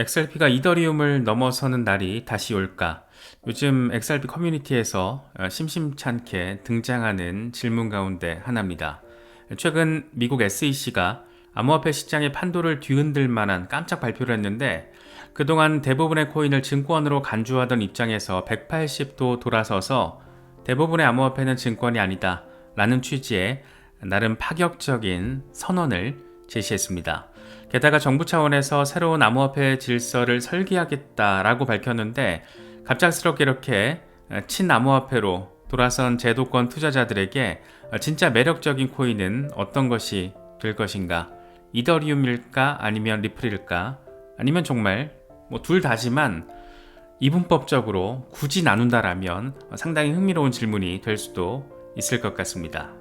XRP가 이더리움을 넘어서는 날이 다시 올까? 요즘 XRP 커뮤니티에서 어, 심심찮게 등장하는 질문 가운데 하나입니다. 최근 미국 SEC가 암호화폐 시장의 판도를 뒤흔들 만한 깜짝 발표를 했는데 그동안 대부분의 코인을 증권으로 간주하던 입장에서 180도 돌아서서 대부분의 암호화폐는 증권이 아니다 라는 취지의 나름 파격적인 선언을 제시했습니다. 게다가 정부 차원에서 새로운 암호화폐 질서를 설계하겠다라고 밝혔는데 갑작스럽게 이렇게 친암호화폐로 돌아선 제도권 투자자들에게 진짜 매력적인 코인은 어떤 것이 될 것인가? 이더리움일까? 아니면 리플일까? 아니면 정말 뭐 둘 다지만 이분법적으로 굳이 나눈다라면 상당히 흥미로운 질문이 될 수도 있을 것 같습니다.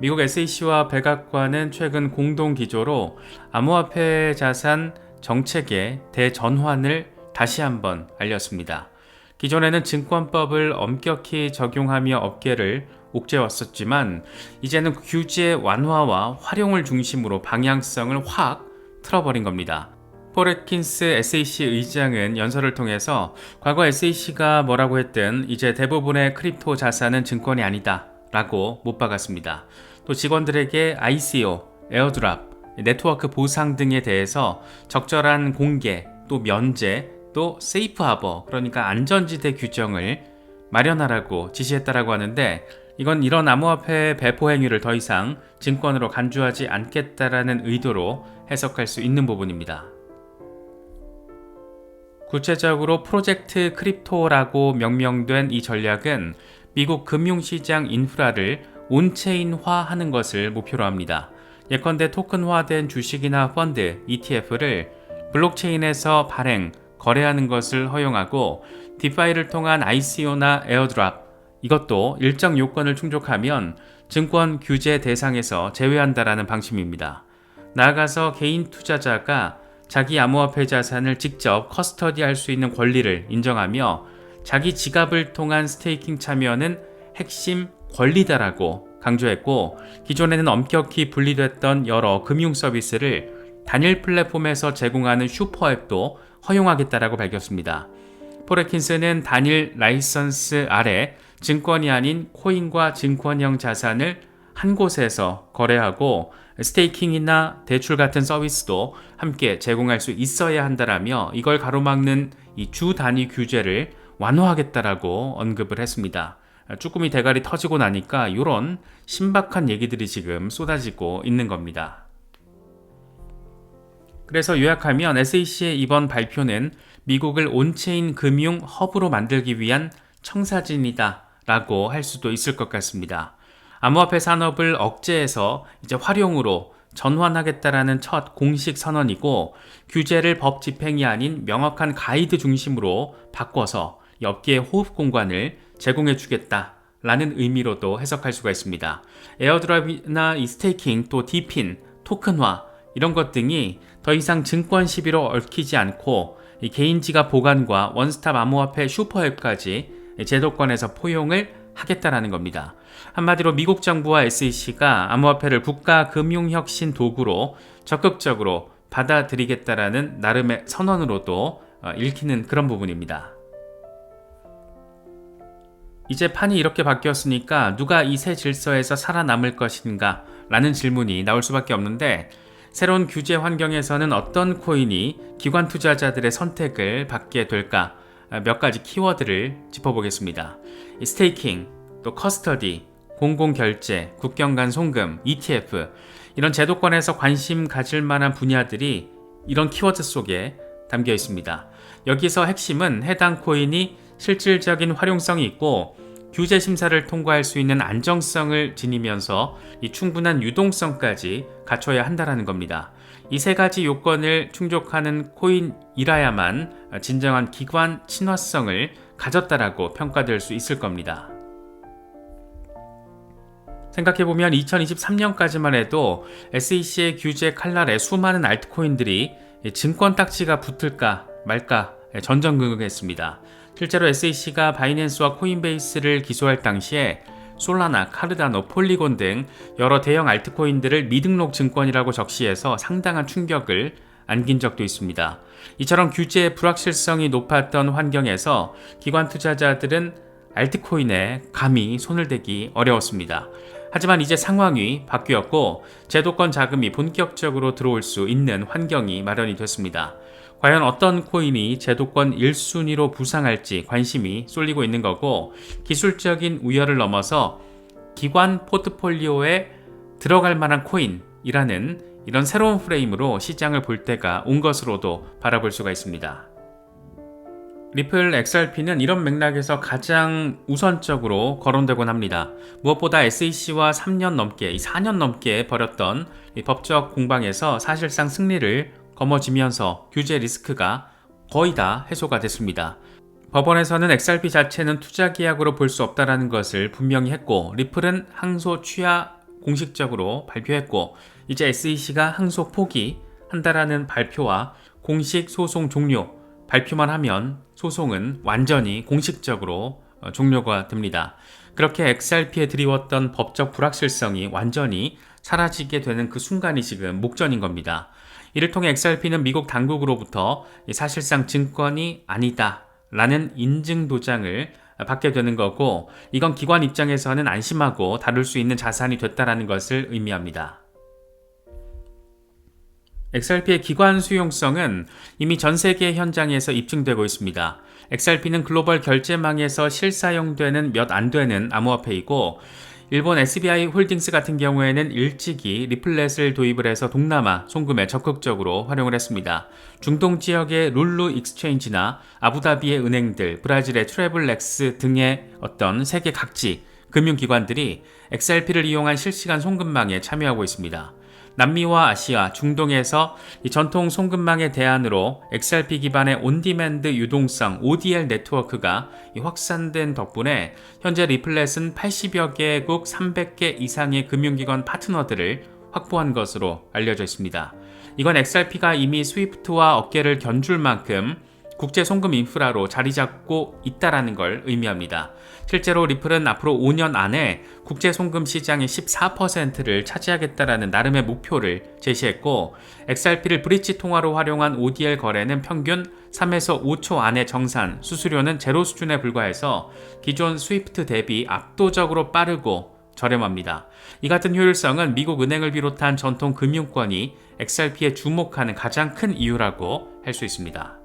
미국 SEC와 백악관은 최근 공동 기조로 암호화폐 자산 정책의 대전환을 다시 한번 알렸습니다. 기존에는 증권법을 엄격히 적용하며 업계를 옥죄왔었지만 이제는 규제 완화와 활용을 중심으로 방향성을 확 틀어버린 겁니다. 포레킨스 SAC 의장은 연설을 통해서 과거 SAC가 뭐라고 했든 이제 대부분의 크립토 자산은 증권이 아니다 라고 못 박았습니다. 또 직원들에게 ICO, 에어드랍, 네트워크 보상 등에 대해서 적절한 공개, 또 면제, 또 세이프 하버, 그러니까 안전지대 규정을 마련하라고 지시했다라고 하는데 이건 이런 암호화폐 배포 행위를 더 이상 증권으로 간주하지 않겠다라는 의도로 해석할 수 있는 부분입니다. 구체적으로 프로젝트 크립토라고 명명된 이 전략은 미국 금융시장 인프라를 온체인화 하는 것을 목표로 합니다. 예컨대 토큰화된 주식이나 펀드, ETF를 블록체인에서 발행, 거래하는 것을 허용하고 디파이를 통한 ICO나 에어드랍 이것도 일정 요건을 충족하면 증권 규제 대상에서 제외한다라는 방침입니다. 나아가서 개인 투자자가 자기 암호화폐 자산을 직접 커스터디할 수 있는 권리를 인정하며 자기 지갑을 통한 스테이킹 참여는 핵심 권리다라고 강조했고 기존에는 엄격히 분리됐던 여러 금융 서비스를 단일 플랫폼에서 제공하는 슈퍼앱도 허용하겠다라고 밝혔습니다. 포레킨스는 단일 라이선스 아래 증권이 아닌 코인과 증권형 자산을 한 곳에서 거래하고 스테이킹이나 대출 같은 서비스도 함께 제공할 수 있어야 한다라며 이걸 가로막는 이 주 단위 규제를 완화하겠다라고 언급을 했습니다. 쭈꾸미 대가리 터지고 나니까 이런 신박한 얘기들이 지금 쏟아지고 있는 겁니다. 그래서 요약하면 SAC의 이번 발표는 미국을 온체인 금융 허브로 만들기 위한 청사진이다 라고 할 수도 있을 것 같습니다. 암호화폐 산업을 억제해서 이제 활용으로 전환하겠다라는 첫 공식 선언이고 규제를 법 집행이 아닌 명확한 가이드 중심으로 바꿔서 업계의 호흡 공간을 제공해 주겠다. 라는 의미로도 해석할 수가 있습니다. 에어드랍이나 이 스테이킹 또 디핀, 토큰화 이런 것 등이 더 이상 증권 시비로 얽히지 않고 개인 지갑 보관과 원스톱 암호화폐 슈퍼앱까지 제도권에서 포용을 하겠다라는 겁니다. 한마디로 미국 정부와 SEC가 암호화폐를 국가 금융혁신 도구로 적극적으로 받아들이겠다라는 나름의 선언으로도 어, 읽히는 그런 부분입니다. 이제 판이 이렇게 바뀌었으니까 누가 이 새 질서에서 살아남을 것인가? 라는 질문이 나올 수밖에 없는데 새로운 규제 환경에서는 어떤 코인이 기관 투자자들의 선택을 받게 될까? 몇 가지 키워드를 짚어보겠습니다. 스테이킹, 또 커스터디, 공공결제, 국경 간 송금, ETF 이런 제도권에서 관심 가질 만한 분야들이 이런 키워드 속에 담겨 있습니다. 여기서 핵심은 해당 코인이 실질적인 활용성이 있고 규제 심사를 통과할 수 있는 안정성을 지니면서 이 충분한 유동성까지 갖춰야 한다는 겁니다. 이 세 가지 요건을 충족하는 코인이라야만 진정한 기관 친화성을 가졌다라고 평가될 수 있을 겁니다. 생각해보면 2023년까지만 해도 SEC의 규제 칼날에 수많은 알트코인들이 증권 딱지가 붙을까 말까 전전긍긍했습니다. 실제로 SEC가 바이낸스와 코인베이스를 기소할 당시에 솔라나, 카르다노, 폴리곤 등 여러 대형 알트코인들을 미등록 증권이라고 적시해서 상당한 충격을 안긴 적도 있습니다. 이처럼 규제의 불확실성이 높았던 환경에서 기관 투자자들은 알트코인에 감히 손을 대기 어려웠습니다. 하지만 이제 상황이 바뀌었고 제도권 자금이 본격적으로 들어올 수 있는 환경이 마련이 됐습니다. 과연 어떤 코인이 제도권 1순위로 부상할지 관심이 쏠리고 있는 거고 기술적인 우열을 넘어서 기관 포트폴리오에 들어갈 만한 코인이라는 이런 새로운 프레임으로 시장을 볼 때가 온 것으로도 바라볼 수가 있습니다. 리플 XRP는 이런 맥락에서 가장 우선적으로 거론되곤 합니다. 무엇보다 SEC와 3년 넘게, 4년 넘게 벌였던 법적 공방에서 사실상 승리를 거머쥐면서 규제 리스크가 거의 다 해소가 됐습니다. 법원에서는 XRP 자체는 투자 계약으로 볼 수 없다라는 것을 분명히 했고 리플은 항소 취하 공식적으로 발표했고 이제 SEC가 항소 포기한다라는 발표와 공식 소송 종료 발표만 하면 소송은 완전히 공식적으로 어, 종료가 됩니다. 그렇게 XRP에 드리웠던 법적 불확실성이 완전히 사라지게 되는 그 순간이 지금 목전인 겁니다. 이를 통해 XRP는 미국 당국으로부터 사실상 증권이 아니다 라는 인증 도장을 받게 되는 거고 이건 기관 입장에서는 안심하고 다룰 수 있는 자산이 됐다라는 것을 의미합니다. XRP의 기관 수용성은 이미 전 세계 현장에서 입증되고 있습니다. XRP는 글로벌 결제망에서 실사용되는 몇 안 되는 암호화폐이고 일본 SBI 홀딩스 같은 경우에는 일찍이 리플렛을 도입을 해서 동남아 송금에 적극적으로 활용을 했습니다. 중동 지역의 룰루 익스체인지나 아부다비의 은행들, 브라질의 트래블렉스 등의 어떤 세계 각지 금융기관들이 XRP를 이용한 실시간 송금망에 참여하고 있습니다. 남미와 아시아, 중동에서 전통 송금망의 대안으로 XRP 기반의 온디맨드 유동성 ODL 네트워크가 확산된 덕분에 현재 리플렛은 80여 개국 300개 이상의 금융기관 파트너들을 확보한 것으로 알려져 있습니다. 이건 XRP가 이미 스위프트와 어깨를 견줄 만큼 국제 송금 인프라로 자리 잡고 있다라는 걸 의미합니다. 실제로 리플은 앞으로 5년 안에 국제 송금 시장의 14%를 차지하겠다라는 나름의 목표를 제시했고 XRP를 브릿지 통화로 활용한 ODL 거래는 평균 3에서 5초 안에 정산, 수수료는 제로 수준에 불과해서 기존 스위프트 대비 압도적으로 빠르고 저렴합니다. 이 같은 효율성은 미국 은행을 비롯한 전통 금융권이 XRP에 주목하는 가장 큰 이유라고 할 수 있습니다.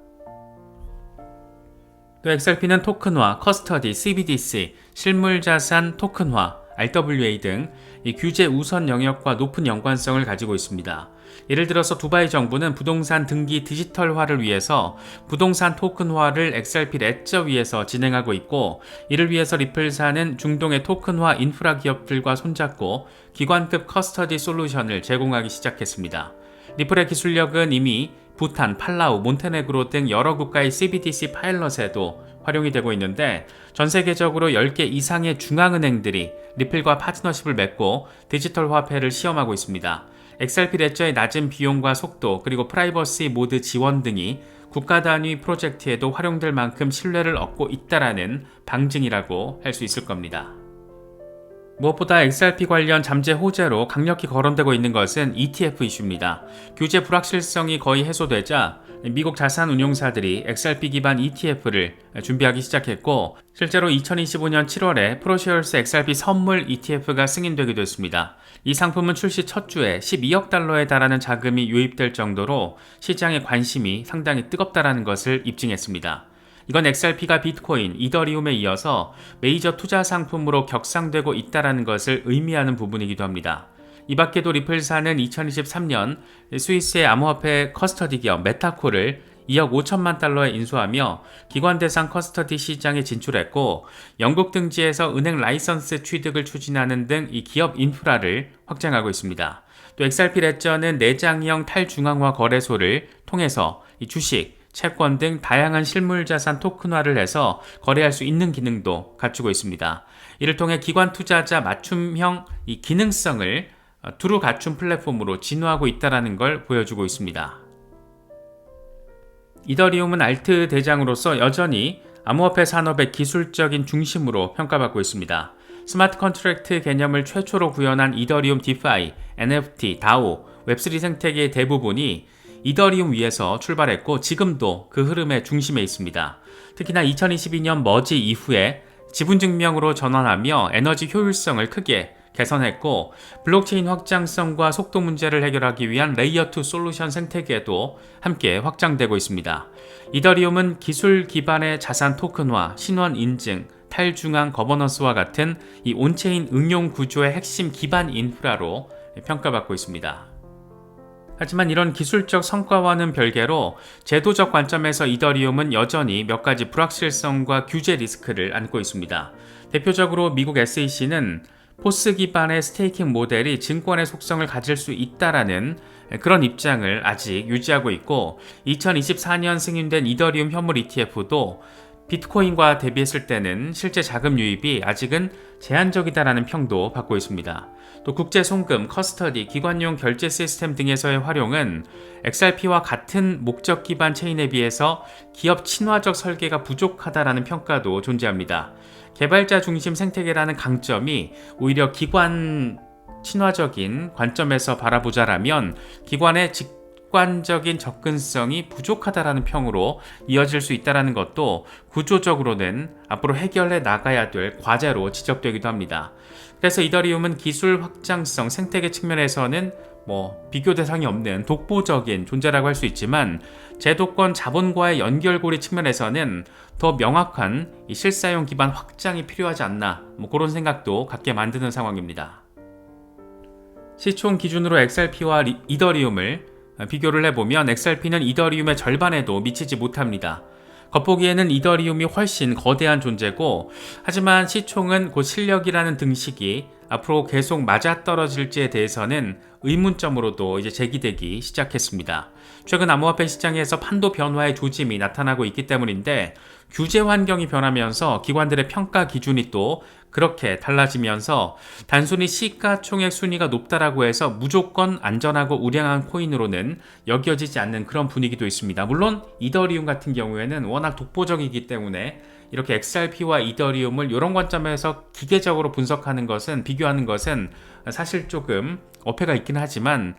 또 XRP는 토큰화, 커스터디, CBDC, 실물자산 토큰화, RWA 등 규제 우선 영역과 높은 연관성을 가지고 있습니다. 예를 들어서 두바이 정부는 부동산 등기 디지털화를 위해서 부동산 토큰화를 XRP 레저 위에서 진행하고 있고 이를 위해서 리플사는 중동의 토큰화 인프라 기업들과 손잡고 기관급 커스터디 솔루션을 제공하기 시작했습니다. 리플의 기술력은 이미 부탄, 팔라우, 몬테네그로 등 여러 국가의 CBDC 파일럿에도 활용이 되고 있는데 전 세계적으로 10개 이상의 중앙은행들이 리플과 파트너십을 맺고 디지털 화폐를 시험하고 있습니다. XRP 레저의 낮은 비용과 속도 그리고 프라이버시 모드 지원 등이 국가 단위 프로젝트에도 활용될 만큼 신뢰를 얻고 있다라는 방증이라고 할 수 있을 겁니다. 무엇보다 XRP 관련 잠재 호재로 강력히 거론되고 있는 것은 ETF 이슈입니다. 규제 불확실성이 거의 해소되자 미국 자산 운용사들이 XRP 기반 ETF를 준비하기 시작했고 실제로 2025년 7월에 프로시얼스 XRP 선물 ETF가 승인되기도 했습니다. 이 상품은 출시 첫 주에 12억 달러에 달하는 자금이 유입될 정도로 시장의 관심이 상당히 뜨겁다라는 것을 입증했습니다. 이건 XRP가 비트코인, 이더리움에 이어서 메이저 투자 상품으로 격상되고 있다는 것을 의미하는 부분이기도 합니다. 이 밖에도 리플사는 2023년 스위스의 암호화폐 커스터디 기업 메타코를 2억 5천만 달러에 인수하며 기관 대상 커스터디 시장에 진출했고 영국 등지에서 은행 라이선스 취득을 추진하는 등 이 기업 인프라를 확장하고 있습니다. 또 XRP 레저는 내장형 탈중앙화 거래소를 통해서 이 주식, 채권 등 다양한 실물 자산 토큰화를 해서 거래할 수 있는 기능도 갖추고 있습니다. 이를 통해 기관 투자자 맞춤형 이 기능성을 어, 두루 갖춘 플랫폼으로 진화하고 있다는 걸 보여주고 있습니다. 이더리움은 알트 대장으로서 여전히 암호화폐 산업의 기술적인 중심으로 평가받고 있습니다. 스마트 컨트랙트 개념을 최초로 구현한 이더리움 디파이, NFT, 다오, 웹3 생태계의 대부분이 이더리움 위에서 출발했고 지금도 그 흐름의 중심에 있습니다. 특히나 2022년 머지 이후에 지분 증명으로 전환하며 에너지 효율성을 크게 개선했고 블록체인 확장성과 속도 문제를 해결하기 위한 레이어2 솔루션 생태계도 함께 확장되고 있습니다. 이더리움은 기술 기반의 자산 토큰화, 신원 인증, 탈중앙 거버넌스와 같은 이 온체인 응용 구조의 핵심 기반 인프라로 평가받고 있습니다. 하지만 이런 기술적 성과와는 별개로 제도적 관점에서 이더리움은 여전히 몇 가지 불확실성과 규제 리스크를 안고 있습니다. 대표적으로 미국 SEC는 포스 기반의 스테이킹 모델이 증권의 속성을 가질 수 있다라는 그런 입장을 아직 유지하고 있고 2024년 승인된 이더리움 현물 ETF도 비트코인과 대비했을 때는 실제 자금 유입이 아직은 제한적이다라는 평도 받고 있습니다. 또 국제 송금, 커스터디, 기관용 결제 시스템 등에서의 활용은 XRP와 같은 목적 기반 체인에 비해서 기업 친화적 설계가 부족하다라는 평가도 존재합니다. 개발자 중심 생태계라는 강점이 오히려 기관 친화적인 관점에서 바라보자라면 기관의 직 객관적인 접근성이 부족하다라는 평으로 이어질 수 있다는 것도 구조적으로는 앞으로 해결해 나가야 될 과제로 지적되기도 합니다. 그래서 이더리움은 기술 확장성, 생태계 측면에서는 뭐 비교 대상이 없는 독보적인 존재라고 할 수 있지만 제도권 자본과의 연결고리 측면에서는 더 명확한 실사용 기반 확장이 필요하지 않나 뭐 그런 생각도 갖게 만드는 상황입니다. 시총 기준으로 XRP와 이더리움을 비교를 해보면 XRP는 이더리움의 절반에도 미치지 못합니다. 겉보기에는 이더리움이 훨씬 거대한 존재고 하지만 시총은 곧 실력이라는 등식이 앞으로 계속 맞아떨어질지에 대해서는 의문점으로도 이제 제기되기 시작했습니다. 최근 암호화폐 시장에서 판도 변화의 조짐이 나타나고 있기 때문인데 규제 환경이 변하면서 기관들의 평가 기준이 또 그렇게 달라지면서 단순히 시가총액 순위가 높다라고 해서 무조건 안전하고 우량한 코인으로는 여겨지지 않는 그런 분위기도 있습니다. 물론 이더리움 같은 경우에는 워낙 독보적이기 때문에 이렇게 XRP와 이더리움을 이런 관점에서 기계적으로 분석하는 것은 비교하는 것은 사실 조금 어폐가 있긴 하지만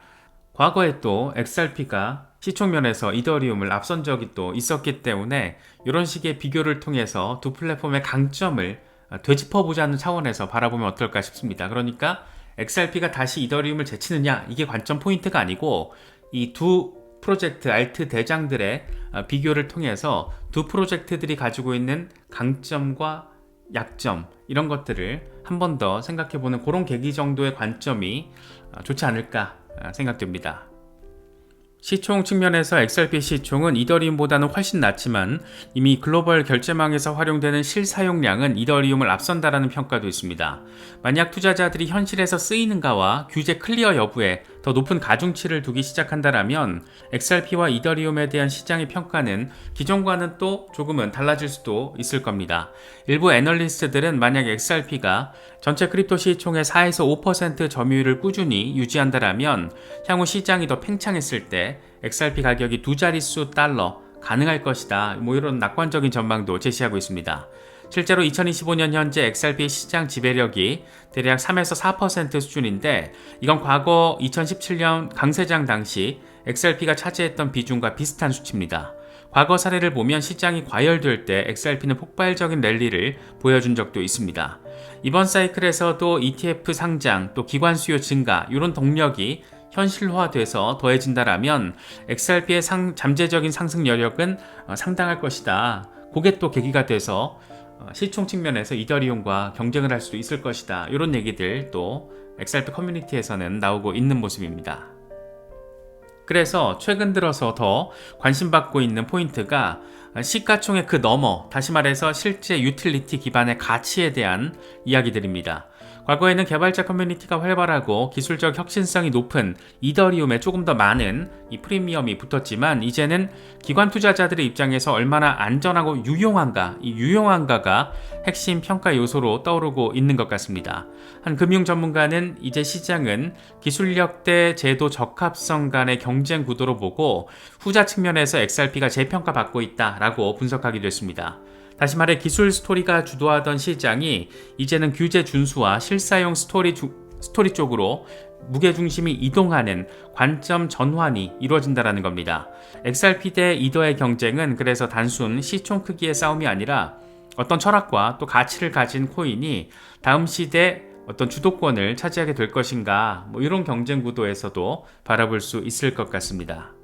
과거에 또 XRP가 시총면에서 이더리움을 앞선 적이 또 있었기 때문에 이런 식의 비교를 통해서 두 플랫폼의 강점을 되짚어보자는 차원에서 바라보면 어떨까 싶습니다. 그러니까 XRP가 다시 이더리움을 제치느냐 이게 관점 포인트가 아니고 이두 프로젝트 알트 대장들의 비교를 통해서 두 프로젝트들이 가지고 있는 강점과 약점 이런 것들을 한 번 더 생각해 보는 그런 계기 정도의 관점이 좋지 않을까 생각됩니다. 시총 측면에서 XRP 시총은 이더리움보다는 훨씬 낮지만 이미 글로벌 결제망에서 활용되는 실사용량은 이더리움을 앞선다라는 평가도 있습니다. 만약 투자자들이 현실에서 쓰이는가와 규제 클리어 여부에 더 높은 가중치를 두기 시작한다라면 XRP와 이더리움에 대한 시장의 평가는 기존과는 또 조금은 달라질 수도 있을 겁니다. 일부 애널리스트들은 만약 XRP가 전체 크립토 시총의 4에서 5% 점유율을 꾸준히 유지한다라면 향후 시장이 더 팽창했을 때 XRP 가격이 두 자릿수 달러 가능할 것이다. 뭐 이런 낙관적인 전망도 제시하고 있습니다. 실제로 2025년 현재 XRP 시장 지배력이 대략 3에서 4% 수준인데 이건 과거 2017년 강세장 당시 XRP가 차지했던 비중과 비슷한 수치입니다. 과거 사례를 보면 시장이 과열될 때 XRP는 폭발적인 랠리를 보여준 적도 있습니다. 이번 사이클에서도 ETF 상장, 또 기관 수요 증가, 이런 동력이 현실화돼서 더해진다라면 XRP의 상, 잠재적인 상승 여력은 어, 상당할 것이다. 그게 또 계기가 돼서 어, 시총 측면에서 이더리움과 경쟁을 할 수도 있을 것이다. 이런 얘기들 또 XRP 커뮤니티에서는 나오고 있는 모습입니다. 그래서 최근 들어서 더 관심받고 있는 포인트가 시가총액 그 너머, 다시 말해서 실제 유틸리티 기반의 가치에 대한 이야기들입니다. 과거에는 개발자 커뮤니티가 활발하고 기술적 혁신성이 높은 이더리움에 조금 더 많은 이 프리미엄이 붙었지만 이제는 기관 투자자들의 입장에서 얼마나 안전하고 유용한가, 이 유용한가가 핵심 평가 요소로 떠오르고 있는 것 같습니다. 한 금융 전문가는 이제 시장은 기술력 대 제도 적합성 간의 경쟁 구도로 보고 후자 측면에서 XRP가 재평가받고 있다라고 분석하기도 했습니다. 다시 말해 기술 스토리가 주도하던 시장이 이제는 규제 준수와 실사용 스토리 주, 스토리 쪽으로 무게 중심이 이동하는 관점 전환이 이루어진다라는 겁니다. XRP 대 이더의 경쟁은 그래서 단순 시총 크기의 싸움이 아니라 어떤 철학과 또 가치를 가진 코인이 다음 시대 어떤 주도권을 차지하게 될 것인가 뭐 이런 경쟁 구도에서도 바라볼 수 있을 것 같습니다.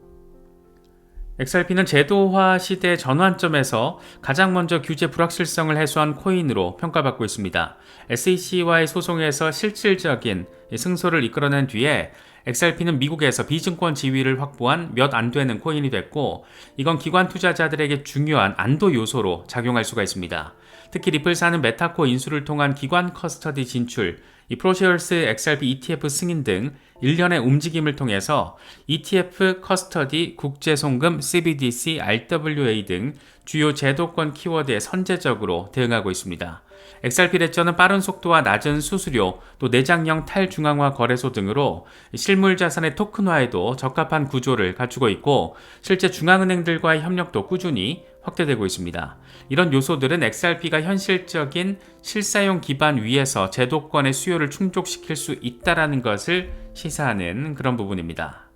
XRP는 제도화 시대 전환점에서 가장 먼저 규제 불확실성을 해소한 코인으로 평가받고 있습니다. SEC와의 소송에서 실질적인 승소를 이끌어낸 뒤에 XRP는 미국에서 비증권 지위를 확보한 몇 안 되는 코인이 됐고 이건 기관 투자자들에게 중요한 안도 요소로 작용할 수가 있습니다. 특히 리플사는 메타코 인수를 통한 기관 커스터디 진출, 이 프로시얼스 XRP ETF 승인 등 일련의 움직임을 통해서 ETF 커스터디, 국제송금, CBDC, RWA 등 주요 제도권 키워드에 선제적으로 대응하고 있습니다. XRP 레저는 빠른 속도와 낮은 수수료, 또 내장형 탈중앙화 거래소 등으로 실물 자산의 토큰화에도 적합한 구조를 갖추고 있고 실제 중앙은행들과의 협력도 꾸준히 확대되고 있습니다. 이런 요소들은 XRP가 현실적인 실사용 기반 위에서 제도권의 수요를 충족시킬 수 있다라는 것을 시사하는 그런 부분입니다.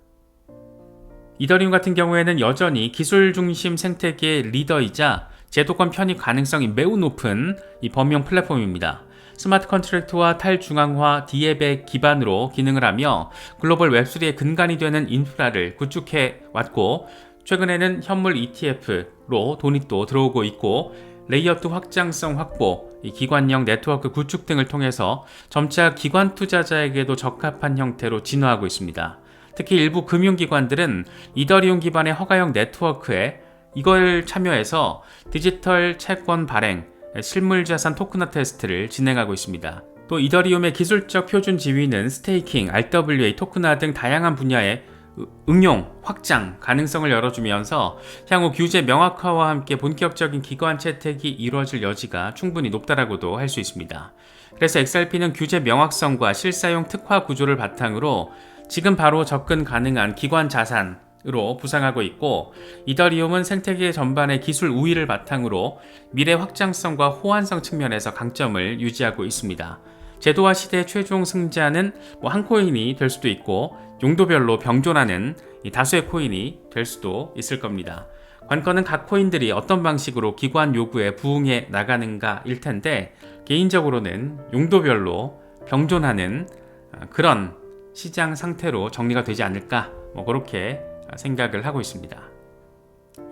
이더리움 같은 경우에는 여전히 기술 중심 생태계의 리더이자 제도권 편입 가능성이 매우 높은 이 범용 플랫폼입니다. 스마트 컨트랙트와 탈중앙화 디앱의 기반으로 기능을 하며 글로벌 웹3의 근간이 되는 인프라를 구축해 왔고 최근에는 현물 ETF로 돈이 또 들어오고 있고 레이어트 확장성 확보, 기관형 네트워크 구축 등을 통해서 점차 기관 투자자에게도 적합한 형태로 진화하고 있습니다. 특히 일부 금융기관들은 이더리움 기반의 허가형 네트워크에 이걸 참여해서 디지털 채권 발행, 실물자산 토큰화 테스트를 진행하고 있습니다. 또 이더리움의 기술적 표준 지위는 스테이킹, RWA, 토큰화 등 다양한 분야의 응용, 확장 가능성을 열어주면서 향후 규제 명확화와 함께 본격적인 기관 채택이 이루어질 여지가 충분히 높다라고도 할 수 있습니다. 그래서 XRP는 규제 명확성과 실사용 특화 구조를 바탕으로 지금 바로 접근 가능한 기관 자산, 으로 부상하고 있고 이더리움은 생태계 전반의 기술 우위를 바탕으로 미래 확장성과 호환성 측면에서 강점을 유지하고 있습니다. 제도화 시대의 최종 승자는 뭐 한 코인이 될 수도 있고 용도별로 병존하는 다수의 코인이 될 수도 있을 겁니다. 관건은 각 코인들이 어떤 방식으로 기관 요구에 부응해 나가는가일 텐데 개인적으로는 용도별로 병존하는 그런 시장 상태로 정리가 되지 않을까 뭐 그렇게 생각을 하고 있습니다.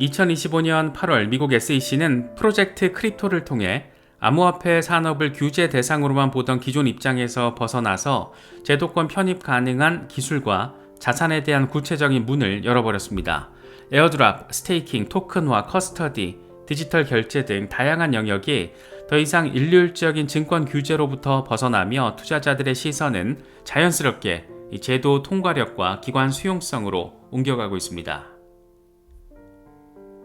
2025년 8월 미국 SEC는 프로젝트 크립토를 통해 암호화폐 산업을 규제 대상으로만 보던 기존 입장에서 벗어나서 제도권 편입 가능한 기술과 자산에 대한 구체적인 문을 열어버렸습니다. 에어드랍, 스테이킹, 토큰화, 커스터디, 디지털 결제 등 다양한 영역이 더 이상 일률적인 증권 규제로부터 벗어나며 투자자들의 시선은 자연스럽게 제도 통과력과 기관 수용성으로 옮겨가고 있습니다.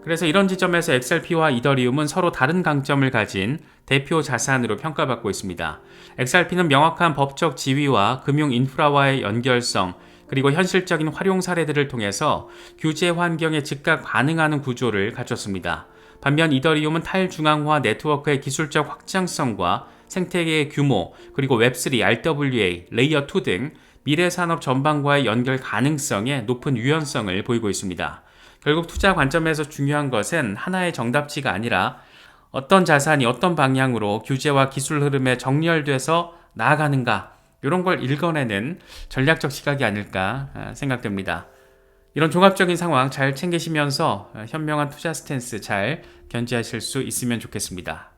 그래서 이런 지점에서 XRP와 이더리움은 서로 다른 강점을 가진 대표 자산으로 평가받고 있습니다. XRP는 명확한 법적 지위와 금융 인프라와의 연결성, 그리고 현실적인 활용 사례들을 통해서 규제 환경에 즉각 반응하는 구조를 갖췄습니다. 반면 이더리움은 탈중앙화 네트워크의 기술적 확장성과 생태계의 규모, 그리고 웹3, RWA, 레이어 2 등 미래 산업 전반과의 연결 가능성에 높은 유연성을 보이고 있습니다. 결국 투자 관점에서 중요한 것은 하나의 정답지가 아니라 어떤 자산이 어떤 방향으로 규제와 기술 흐름에 정렬돼서 나아가는가 이런 걸 읽어내는 전략적 시각이 아닐까 아, 생각됩니다. 이런 종합적인 상황 잘 챙기시면서 현명한 투자 스탠스 잘 견지하실 수 있으면 좋겠습니다.